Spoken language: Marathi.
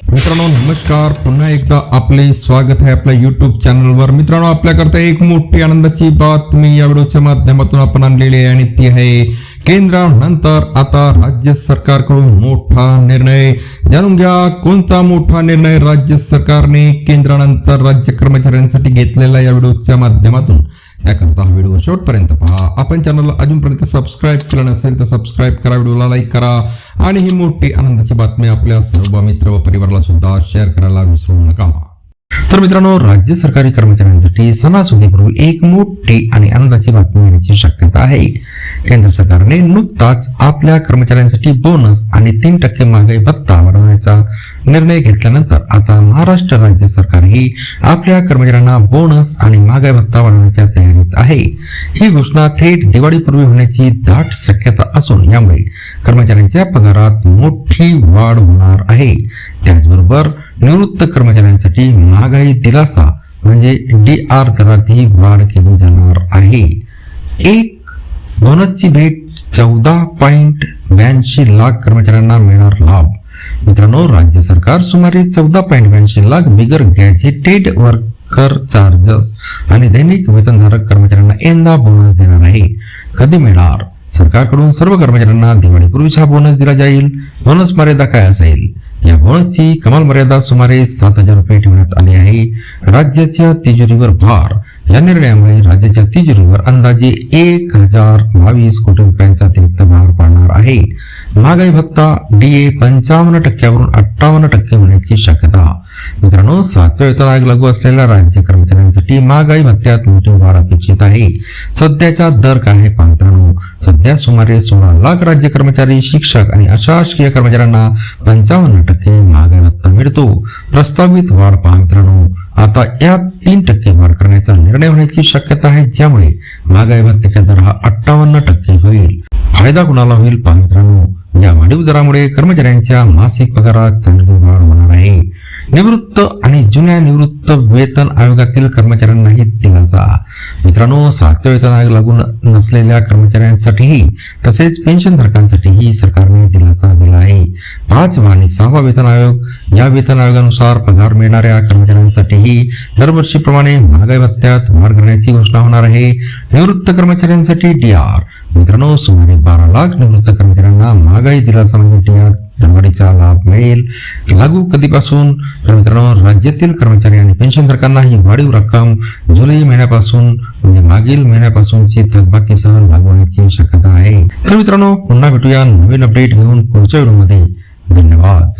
मित्रांनो नमस्कार. पुन्हा एकदा आपले स्वागत आहे आपल्या युट्यूब चॅनलवर मित्रांनो आपल्याकरता एक मोठी आनंदाची बातमी या व्हिडिओच्या माध्यमातून आपण आणलेली आहे आणि ती आहे केंद्रानंतर आता राज्य सरकारकडून मोठा निर्णय. जाणून घ्या कोणता मोठा निर्णय राज्य सरकारने केंद्रानंतर राज्य कर्मचाऱ्यांसाठी घेतलेला या व्हिडिओच्या माध्यमातून? त्याकरता हा व्हिडिओ शेवटपर्यंत पहा. आपण चॅनलला अजूनपर्यंत सबस्क्राईब केलं नसेल तर सबस्क्राईब करा व्हिडिओला लाईक करा. आणि ही मोठी आनंदाची बातमी आपल्या सर्व मित्र व परिवाराला सुद्धा शेअर करायला विसरू नका. तर मित्रांनो राज्य सरकारी कर्मचाऱ्यांसाठी सणासुदीपूर्वी एक मोठी आणि आनंदाची बातमी येण्याची शक्यता आहे. केंद्र सरकारने नुकताच आपल्या कर्मचाऱ्यांसाठी बोनस आणि तीन टक्के महागाई भत्ता वाढवण्याचा निर्णय घेतल्यानंतर आता महाराष्ट्र राज्य सरकारही आपल्या कर्मचाऱ्यांना बोनस आणि महागाई भत्ता वाढवण्याच्या तयारीत आहे. ही घोषणा थेट दिवाळीपूर्वी होण्याची दाट शक्यता असून यामुळे कर्मचाऱ्यांच्या पगारात मोठी वाढ होणार आहे. त्याचबरोबर निवृत्त कर्मचाऱ्यांसाठी महागाई दिलासा म्हणजे डी आर दरातही वाढ केली जाणार आहे. एक बोनसची भेट चौदा पॉइंट ब्याऐंशी लाख कर्मचाऱ्यांना मिळणार लाभ. मित्रांनो राज्य सरकार सुमारे चौदा पॉईंट ब्याऐंशी लाख बिगर गॅझेटेड वर्कर चार्जेस आणि दैनिक वेतनधारक कर्मचाऱ्यांना यंदा बोनस देणार आहे. कधी मिळणार? सरकारकडून सर्व कर्मचाऱ्यांना दिवाळीपूर्वीच हा बोनस दिला जाईल बोनस मर्यादा काय असेल? या बोनसची कमाल मर्यादा सुमारे सात हजार रुपये ठेवण्यात आली आहे. राज्याच्या तिजोरीवर भार. या निर्णयामुळे राज्याच्या तिजोरीवर अंदाजे एक हजार बावीस कोटी रुपयांचा अतिरिक्त भार पडणार आहे. महागाई भत्ता डी ए पंचावन्न टक्क्यावरून अठ्ठावन्न टक्के होण्याची शक्यता. मित्रांनो सातव्या वेतन आयोग लागू असलेल्या राज्य कर्मचाऱ्यांसाठी महागाई भत्त्यात मोठी वाढ अपेक्षित आहे. सध्याचा दर काय आहे मित्रांनो सध्या सुमारे सोळा लाख राज्य कर्मचारी शिक्षक आणि अशासकीय कर्मचाऱ्यांना पंचावन्न टक्के महागाई भत्ता मिळतो. प्रस्तावित वाढ पहा मित्रांनो. आता या तीन टक्के वाढ करण्याचा निर्णय होण्याची शक्यता आहे ज्यामुळे महागाई भत्त्याचा दर हा अठ्ठावन्न टक्के होईल. फायदा कुणाला होईल पहा मित्रांनो? या वाढीव दरामुळे कर्मचाऱ्यांच्या मासिक पगारात चांगली वाढ होणार आहे. निवृत्त आणि जुन्या निवृत्त वेतन आयोगातील कर्मचाऱ्यांनाही दिलासा. मित्रांनो सातव्या वेतन आयोग लागू नसलेल्या कर्मचाऱ्यांसाठीही तसेच पेन्शनधारकांसाठीही सरकारने दिलासा दिला आहे. पाचवा आणि सहावा वेतन आयोग या वेतन आयोगानुसार पगार मिळणाऱ्या कर्मचाऱ्यांसाठीही दरवर्षीप्रमाणे महागाई भत्त्यात वाढ करण्याची घोषणा होणार आहे. निवृत्त कर्मचाऱ्यांसाठी डीआर मित्रांनो सुमारे बारा लाख निवृत्त कर्मचाऱ्यांना महागाई दिलासा म्हणजे दरवाढीचा लाभ मिळेल. लागू कधीपासून? तर मित्रांनो राज्यातील कर्मचारी आणि पेन्शनधारकांना ही वाढीव रक्कम जुलै महिन्यापासून म्हणजे मागील महिन्यापासूनची थकबाकीसह लागू होण्याची शक्यता आहे. तर मित्रांनो पुन्हा भेटूया नवीन अपडेट घेऊन पुढच्या व्हिडिओमध्ये. धन्यवाद.